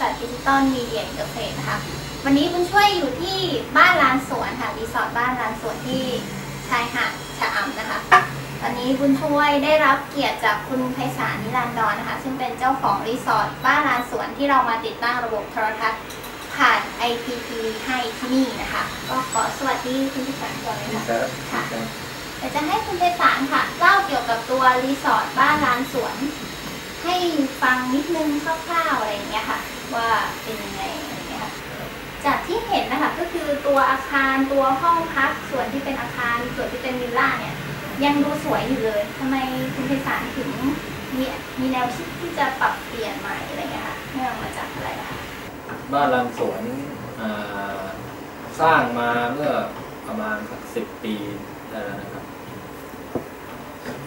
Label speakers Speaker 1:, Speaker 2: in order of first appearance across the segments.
Speaker 1: ตัลมีเดียเกษตรนะคะวันนี้บุญช่วยอยู่ที่บ้านลานสวนค่ะรีสอร์ทบ้านลานสวนที่ชายหาดชะอำนะคะตอนนี้บุญช่วยได้รับเกียรติจากคุณไพศาลนิรันดรนะคะ ซึ่งเป็นเจ้าของรีสอร์ทบ้านลานสวนที่เรามาติดตั้งระบบโทรทัศน์ผ่าน IPP ให้ที่นี่นะคะ ก็ขอสวัสดีคุณไพศาลก่อนเลยค่ะ
Speaker 2: ครับ
Speaker 1: ค่ะเดี๋ยวจะให้คุณไพศาลค่ะเล่าเกี่ยวกับตัวรีสอร์ทบ้านลานสวน ให้ฟังนิดนึงคร่าวๆอะไรอย่างเงี้ยค่ะ ว่าเป็นยังไงอะไรเงี้ยค่ะจากที่เห็นนะคะก็คือตัวอาคารตัวห้องพักส่วนที่เป็นอาคารส่วนที่เป็นวิลล่าเนี่ยยังดูสวยอยู่เลยทำไมคุณไพศาลถึงมีมีแนวคิดที่จะปรับเปลี่ยนใหม่อะไรเงี้ยค่ะเนื่องมาจากอะไรนะคะ
Speaker 2: บ้านลานสวนสร้างมาเมื่อประมาณสักสิบปีได้แล้วนะครับ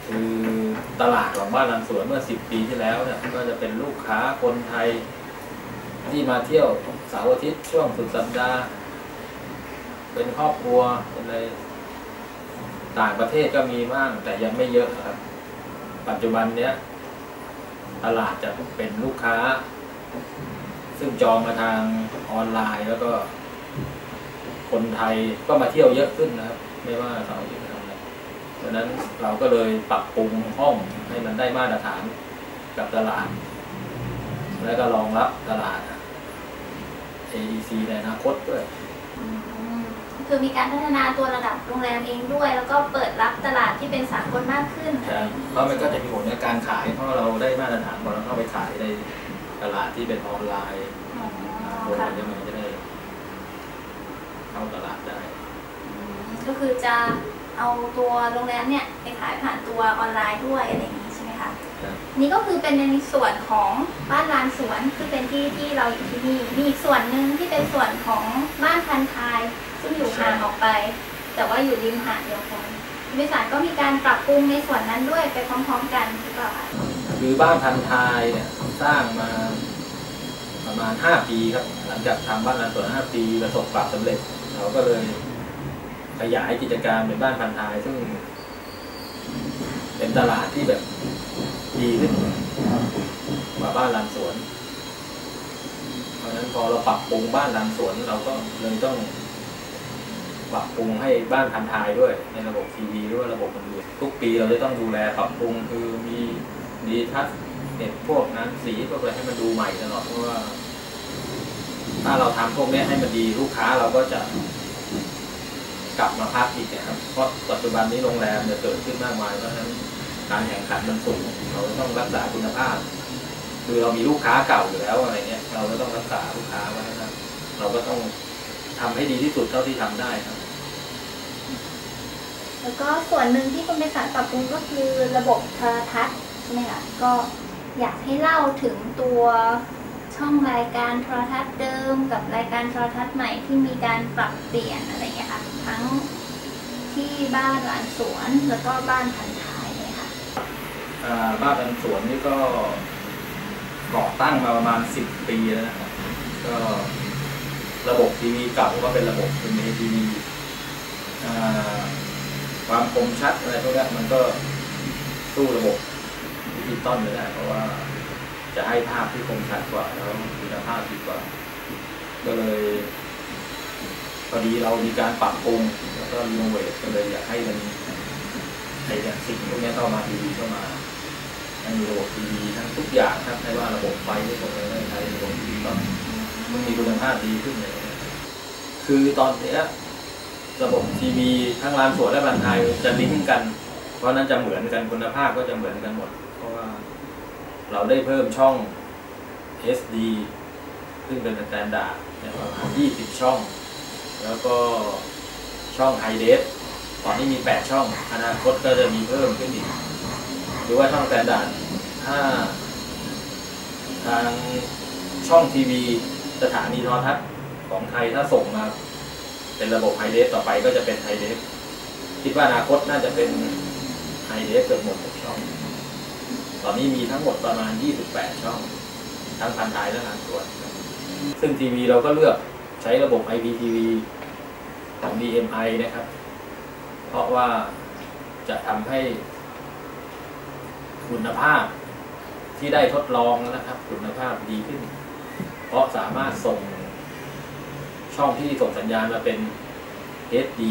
Speaker 2: คือตลาดของบ้านลานสวนเมื่อสิบปีที่แล้วเนี่ยก็จะเป็นลูกค้าคนไทย ที่มาเที่ยวเสาร์อาทิตย์ช่วงสุดสัปดาห์ เป็นครอบครัวเป็นอะไรต่างประเทศก็มีบ้างแต่ยังไม่เยอะครับ ปัจจุบันเนี้ยตลาดจะเป็นลูกค้า ซึ่งจองมาทางออนไลน์แล้วก็ คนไทยก็มาเที่ยวเยอะขึ้นนะครับ ไม่ว่าเสาร์อาทิตย์ทำอะไรเพราะฉะนั้นเราก็เลยปรับปรุงห้องให้มันได้มาตรฐานกับตลาด แล้วก็รองรับตลาด AEC ในอนาคตด้วย
Speaker 1: อืมคือมีการพัฒนาตัวระดับโรงแรมเองด้วย แล้วก็เปิดรับตลาดที่เป็นสากลมากขึ้นอะไร
Speaker 2: ใช่
Speaker 1: อย่างเงี้ย
Speaker 2: เพราะมันก็จะมีผลในการขายเพราะเราได้มาตรฐานพอเราเข้าไปขายในตลาดที่เป็นออนไลน์
Speaker 1: อ๋อ
Speaker 2: คน
Speaker 1: ค่ะ
Speaker 2: จะมันจะได้เข้าตลาดได้
Speaker 1: ก็คือจะเอาตัวโรงแรมเนี่ยไปขายผ่านตัวออนไลน์ด้วยอะไรอย่างนี้ นี่ก็คือเป็นในส่วนของบ้านลานสวนคือเป็นที่ที่เราอยู่ที่นี่มีอีกส่วนหนึ่งที่เป็นส่วนของบ้านพันทาย ซึ่งอยู่ห่างออกไป แต่ว่าอยู่ริมหาดเดียวกันบริษัทก็มีการปรับปรุงในส่วนนั้นด้วยไปพร้อมๆกันหรือเปล่าคะ
Speaker 2: คือบ้านพันทายเนี่ยสร้างมาประมาณห้าปีครับ หลังจากทำบ้านลานสวนห้าปีประสบความสำเร็จ เราก็เลยขยายกิจการเป็นบ้านพันทายซึ่ง เป็นตลาดที่แบบ ดีขึ้นกว่าบ้านลานสวน เพราะฉะนั้นพอเราปรับปรุงบ้านลานสวนเราก็เลยต้องปรับปรุงให้บ้านพันทายด้วย ในระบบทีวีด้วยระบบอื่นๆทุกปีเราจะต้องดูแลปรับปรุงคือมีดีทัศเน็ตพวกนั้นสีพวกอะไรให้มันดูใหม่ตลอดเพราะว่า ถ้าเราทำพวกนี้ให้มันดีลูกค้าเราก็จะกลับมาพักอีกนะครับ เพราะปัจจุบันนี้โรงแรมเนี่ยเกิดขึ้นมากมายเพราะฉะนั้น การแข่งขันมันสูงเราต้องรักษาคุณภาพ คือเรามีลูกค้าเก่าอยู่แล้วอะไรเงี้ย เราก็ต้องรักษาลูกค้าไว้นะครับ เราก็ต้องทำให้ดีที่สุดเท่าที่ทำได้ครับ
Speaker 1: แล้วก็ส่วนหนึ่งที่คุณบริษัทปรับปรุงก็คือระบบโทรทัศน์ใช่ไหมคะก็อยากให้เล่าถึงตัวช่องรายการโทรทัศน์เดิมกับรายการโทรทัศน์ใหม่ที่มีการปรับเปลี่ยนอะไรเงี้ยค่ะทั้งที่บ้านหลานสวนแล้วก็บ้านพันท้ายเลยค่ะ
Speaker 2: อ่า บ้านพันสวนนี่ก็ก่อตั้งมาประมาณสิบปีแล้วนะครับก็ระบบทีวีเก่าก็เป็นระบบเป็นเอทีวีความคมชัดอะไรพวกนี้มันก็สู้ระบบดิจิตอลไม่ได้เพราะว่าจะให้ภาพที่คมชัดกว่าแล้วคุณภาพดีกว่า ก็เลยพอดีเรามีการปรับปรุงแล้วก็รีโนเวทก็เลยอยากให้มันไอ้เนี่ยสิ่งพวกนี้เข้ามาทีวีเข้ามา ให้มีระบบทีวีทั้งทุกอย่างครับไม่ว่าระบบไฟระบบอะไรใช้ระบบทีวีก็มันมีคุณภาพดีขึ้นเลยคือตอนนี้ระบบทีวีทั้งลานสวนและลานไทยจะลิงก์กัน เพราะนั้นจะเหมือนกันคุณภาพก็จะเหมือนกันหมด เพราะว่าเราได้เพิ่มช่อง SD ซึ่งเป็นสแตนดาร์ดเนี่ยประมาณ 20 ช่อง แล้วก็ช่องไฮเดฟตอนนี้มี 8 ช่อง อนาคตก็จะมีเพิ่มขึ้นอีก หรือว่าช่องแตนดาร์ดถ้าทางช่องทีวีสถานีโทรทัศน์ของไทยถ้าส่งมา เป็นระบบไฮเดฟต่อไปก็จะเป็นไฮเดฟคิดว่าอนาคตน่าจะเป็นไฮเดฟเกือบหมดทุกช่อง ตอนนี้มีทั้งหมดประมาณ 28 ช่อง ทั้งพันท้ายและงานส่วนครับซึ่งทีวีเราก็เลือกใช้ระบบ IPTV ของ DMI นะครับ เพราะว่าจะทำให้ คุณภาพที่ได้ทดลองนะครับ คุณภาพดีขึ้น เพราะสามารถส่งช่องที่ส่งสัญญาณมาเป็น HD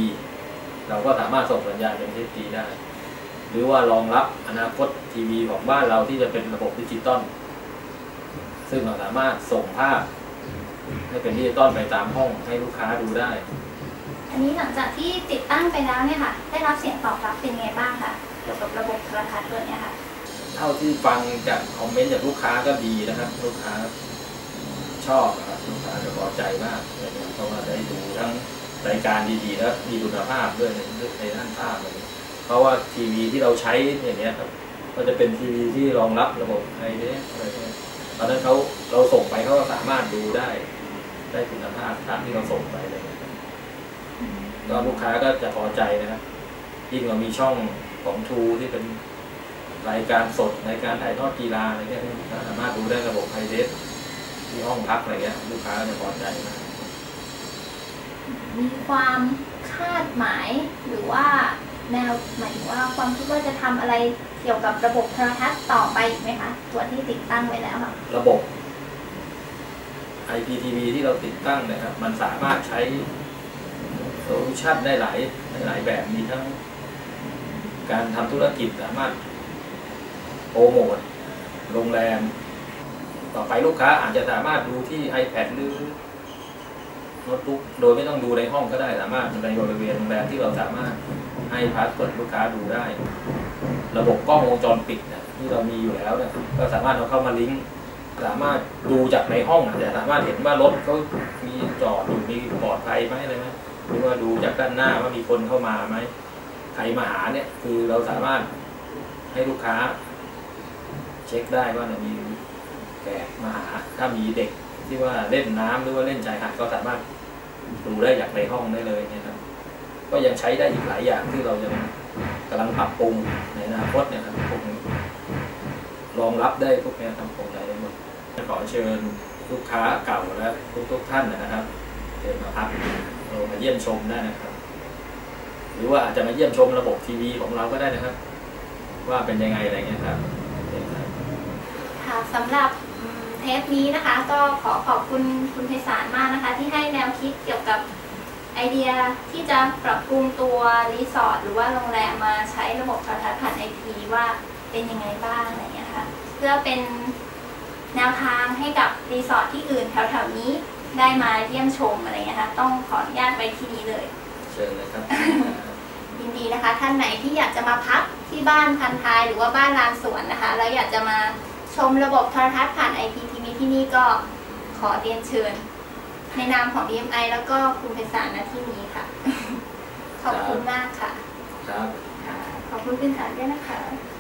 Speaker 2: เราก็สามารถส่งสัญญาณเป็น HD ได้ หรือว่ารองรับอนาคตทีวีของบ้านเราที่จะเป็นระบบดิจิตอลซึ่งเราสามารถส่งภาพ ให้เป็นดิจิตอลไปตามห้องให้ลูกค้าดูได้
Speaker 1: อันนี้หลังจากที่ติดตั้งไปแล้วเนี่ยค่ะ ได้รับเสียงตอบรับเป็นไงบ้างคะเกี่ยวกับระบบโทรทัศน์ตัวเนี้ยค่ะ
Speaker 2: เท่าที่ฟังจากคอมเมนต์จากลูกค้าก็ดีนะครับ ลูกค้าชอบนะครับลูกค้าจะพอใจมากเลยนะครับเพราะว่าได้ดูทั้งรายการดีๆ แล้วมีคุณภาพด้วยในในด้านภาพอะไรอย่างเงี้ยเพราะว่าทีวีที่เราใช้อย่างเงี้ยครับ ก็จะเป็นทีวีที่รองรับระบบไอเดอะไรพวกนี้ตอนนั้นเขาเราส่งไปเขาก็สามารถดูได้ ได้คุณภาพตามที่เราส่งไปอะไรเลยก็ลูกค้าก็จะพอใจนะครับยิ่งเรามีช่องของทูที่เป็น รายการสดรายการถ่ายทอดกีฬาอะไรเงี้ยก็สามารถดูได้ระบบไฮเดสที่ห้องพักอะไรเงี้ยลูกค้าก็จะพอใจมาก
Speaker 1: มีความคาดหมายหรือว่าแนวหมายถึงว่าความคิดว่าจะทำอะไรเกี่ยวกับระบบโทรทัศน์ต่อไปอีกไหมคะตัวที่ติดตั้งไว้แล้วค่ะ
Speaker 2: ระบบ IPTV ที่เราติดตั้งเนะครับ มันสามารถใช้โซลูชันได้หลายหลายแบบมีทั้งการทำธุรกิจสามารถ โปรโมทโรงแรม ต่อไปลูกค้าอาจจะสามารถดูที่ iPad หรือโน้ตบุ๊กโดยไม่ต้องดูในห้องก็ได้สามารถในบริเวณโรงแรมที่เราสามารถให้พาสเวิร์ดลูกค้าดูได้ ระบบกล้องวงจรปิดนี่ยที่เรามีอยู่แล้วเนี่ยก็สามารถเอาเข้ามาลิงก์สามารถดูจากในห้องอาจจะสามารถเห็นว่ารถเขามีจอดอยู่มีปลอดภัยไหมอะไรไหมหรือว่าดูจากด้านหน้าว่ามีคนเข้ามาไหมใครมาหาเนี่ยคือเราสามารถให้ลูกค้า เช็คได้ว่าเนี่ยมีแขกมาหาถ้ามีเด็กที่ว่าเล่นน้ำหรือว่าเล่นชายหาดก็สามารถดูได้จากในห้องได้เลยเนี่ยครับ ก็ยังใช้ได้อีกหลายอย่างที่เรายังกำลังปรับปรุงในอนาคตเนี่ยครับคงรองรับได้พวกนี้ทำคงได้หมดขอเชิญลูกค้าเก่าและทุกทุกๆท่านนะครับเชิญมาพักเรามาเยี่ยมชมได้นะครับ หรือว่าอาจจะมาเยี่ยมชมระบบทีวีของเราก็ได้นะครับ ว่าเป็นยังไงอะไรเงี้ยครับ ค่ะ
Speaker 1: สำหรับเทปนี้นะคะ ก็ขอขอบคุณคุณไพศาลมากนะคะ ที่ให้แนวคิดเกี่ยวกับไอเดียที่จะปรับปรุงตัวรีสอร์ทหรือว่าโรงแรมมาใช้ระบบโทรทัศน์ผ่านไอพีว่าเป็นยังไงบ้างอะไรอย่างเงี้ยค่ะเพื่อเป็นแนวทางให้กับรีสอร์ทที่อื่นแถวๆนี้ได้มาเยี่ยมชมอะไรอย่างเงี้ยค่ะต้องขออนุญาตไว้ที่นี้เลย
Speaker 2: เชิญเลยครับ
Speaker 1: ยินดีนะคะ ท่านไหนที่อยากจะมาพักที่บ้านพันท้ายหรือว่าบ้านลานสวนนะคะ แล้วอยากจะมาชมระบบโทรทัศน์ผ่าน IPTV ที่นี่ก็ขอเรียนเชิญ ในนามของ DMI แล้วก็คุณไพศาลณที่นี้ค่ะ ขอบคุณมากค่ะ
Speaker 2: ครับ
Speaker 1: ค่ะขอบคุณคุณสารด้วยนะคะ
Speaker 2: ค